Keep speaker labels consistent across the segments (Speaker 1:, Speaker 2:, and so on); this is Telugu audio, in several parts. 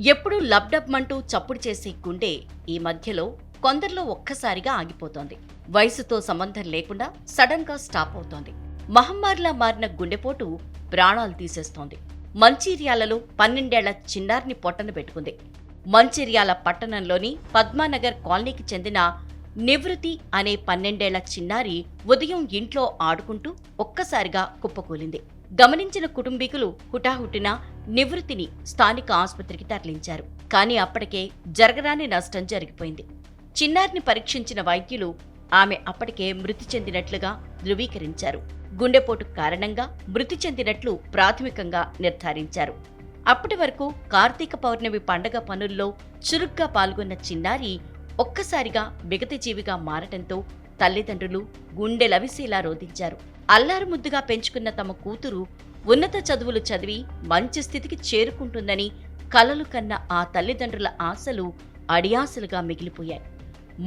Speaker 1: ఎప్పుడూ లబ్డబ్మంటూ చప్పుడు చేసే గుండె ఈ మధ్యలో కొందరిలో ఒక్కసారిగా ఆగిపోతోంది. వయసుతో సంబంధం లేకుండా సడన్గా స్టాప్ అవుతోంది. మహమ్మారిలా మారిన గుండెపోటు ప్రాణాలు తీసేస్తోంది. మంచిర్యాలలో పన్నెండేళ్ళ చిన్నారిని పొట్టన పెట్టుకుంది. మంచిర్యాల పట్టణంలోని పద్మానగర్ కాలనీకి చెందిన నివృతి అనే పన్నెండేళ్ళ చిన్నారి ఉదయం ఇంట్లో ఆడుకుంటూ ఒక్కసారిగా కుప్పకూలింది. గమనించిన కుటుంబీకులు హుటాహుటిన నివృత్తిని స్థానిక ఆసుపత్రికి తరలించారు. కానీ అప్పటికే జరగరాని నష్టం జరిగిపోయింది. చిన్నారిని పరీక్షించిన వైద్యులు ఆమె అప్పటికే మృతి చెందినట్లుగా ధృవీకరించారు. గుండెపోటు కారణంగా మృతి చెందినట్లు ప్రాథమికంగా నిర్ధారించారు. అప్పటి వరకు కార్తీక పౌర్ణమి పండగ పనుల్లో చురుగ్గా పాల్గొన్న చిన్నారి ఒక్కసారిగా మిగతజీవిగా మారటంతో తల్లిదండ్రులు గుండె లవిసేలా రోధించారు. అల్లారు ముద్దుగా పెంచుకున్న తమ కూతురు ఉన్నత చదువులు చదివి మంచి స్థితికి చేరుకుంటుందని కలలు కన్న ఆ తల్లిదండ్రుల ఆశలు అడియాసలుగా మిగిలిపోయాయి.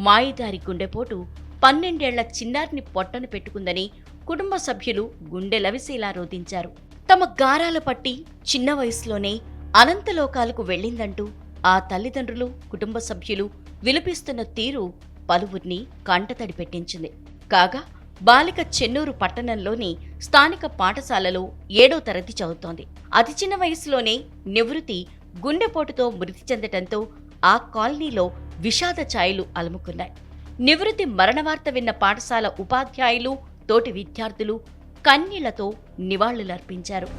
Speaker 1: మాయదారి గుండెపోటు పన్నెండేళ్ళ చిన్నారిని పొట్టను పెట్టుకుందని కుటుంబ సభ్యులు గుండె లవిసేలా రోధించారు. తమ గారాల పట్టి చిన్న వయసులోనే అనంతలోకాలకు వెళ్ళిందంటూ ఆ తల్లిదండ్రులు కుటుంబ సభ్యులు విలపిస్తున్న తీరు పలువురిని కంటతడి పెట్టించింది. కాగా బాలిక చెన్నూరు పట్టణంలోని స్థానిక పాఠశాలలో ఏడో తరగతి చదువుతోంది. అతి చిన్న వయసులోనే నివృత్తి గుండెపోటుతో మృతి చెందటంతో ఆ కాలనీలో విషాద ఛాయలు అలుముకున్నాయి. నివృత్తి మరణవార్త విన్న పాఠశాల ఉపాధ్యాయులు తోటి విద్యార్థులు కన్నీళ్ళతో నివాళులర్పించారు.